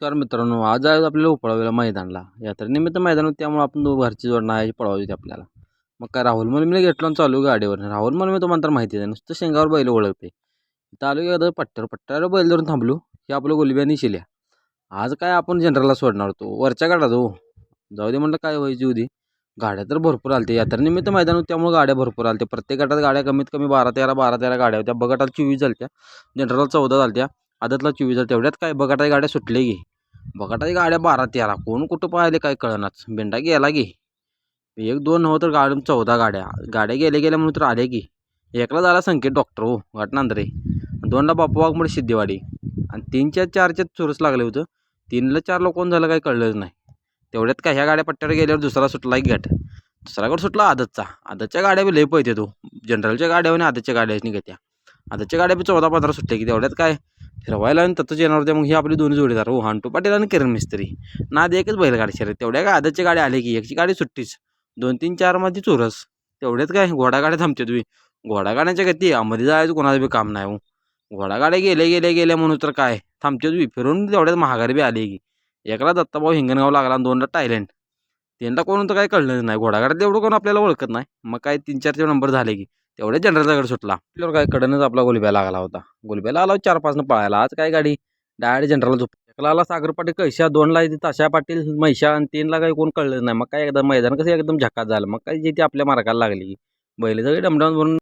नमस्कार मित्रांनो आज आज आपल्याला उपळावेला मैदानला. यात्रेनिमित्त मैदान होतं त्यामुळे आपण घरची जोड नाही पळवावी होती आपल्याला. मग काय राहुल मला घेतलो आणि चालू गाडीवर राहुल मला तो म्हणतात माहिती आहे नुसतं शेंगावर बैल ओळखते. चालू एकदा पट्ट्यावर पट्ट्यावर बैल धरून थांबलो. हे आपलं गोलब्यानी शिल्या. आज काय आपण जनरलला सोडणार होतो. वरच्या गाडा हो. जाऊ दे म्हटलं काय व्हायची होती गाड्या तर भरपूर आलते यात्रेनिमित्त मैदान होतं त्यामुळे गाड्या भरपूर आलते प्रत्येक गटात गाड्या कमीत कमी बारा तेरा बारा तेरा गाड्या होत्या. बगटात चोवीस झालत्या. जनरलला चौदा झालत्या. आदतला चोवीस हजार. तेवढ्यात काय? बघाटाच्या गाड्या सुटले गे बघाटाच्या गाड्या बारा तेरा. कोण कुठं पाहिले काय कळनाच. बेंडा गेला गे एक दोन नव्हतं तर गाडून चौदा गाड्या. गाड्या गेल्या गेल्या म्हणून तर आल्या की. एकला झाला संकेत डॉक्टर हो. घाटनांदरे दोनला बापूवागमुळे वाघमोडे सिद्धेवाडी. आणि तीनच्या चारच्या चुरस लागले होतं. तीनला चारला कोण झालं काही कळलंच नाही. तेवढ्यात काय? ह्या गाड्या पट्ट्यावर गेल्यावर दुसरा सुटला एक गट. सुटला आदतचा. आदतच्या गाड्या बी लय पैते तो. जनरलच्या गाड्या आणि आदतच्या गाड्या निघत्या. आदतच्या गाड्या बी चौदा पंधरा सुटल्या की तेवढ्यात काय? फिरवायला आणि तत्वच येणार होत्या मग ही आपली दोन्ही जोडीदार हो हांटू पाटील आणि किरण मिस्त्री. ना दे एकच बैलगाडी शर्यत तेवढ्या काय आदतच्या गाडी आली की एकची गाडी सुट्टीच. दोन तीन चारमध्ये चोरस. तेवढ्यात काय घोडागाड्या थांबते तुम्ही. घोडागाड्याच्या गती आमध्ये जायचं कोणाचं बी काम नाही हो. घोडागाड्या गेल्या गेल्या गेल्या म्हणून तर काय थांबते तुम्ही. फिरून तेवढ्यात महागारी बी आली की. एकला दत्ताभाऊ हिंगणगाव लागला आणि दोनला टायलंड. तीनला कोण तर काय कळलं नाही. घोडागाड्यात तेवढं कोण आपल्याला ओळखत नाही. मग काय तीन चार ते नंबर झाले की. तेवढ्या जनरलचा सुटला. आपल्यावर काय कडनच आपला गोलब्या लागला होता. गोलब्याला आला चार पाचनं पळायला. आज काय गाडी? डायरेक्ट जनरल झोप एकला आला सागर पाटील कैशा दोनला येते ताशा पाटील मैशा आणि तीनला काही कोण कळलं नाही. मग काय एकदा मैदान कसं एकदम झकात झालं. मग काय जे ती आपल्या मार्गाला लागली. बैल सगळी डमडाऊन भरून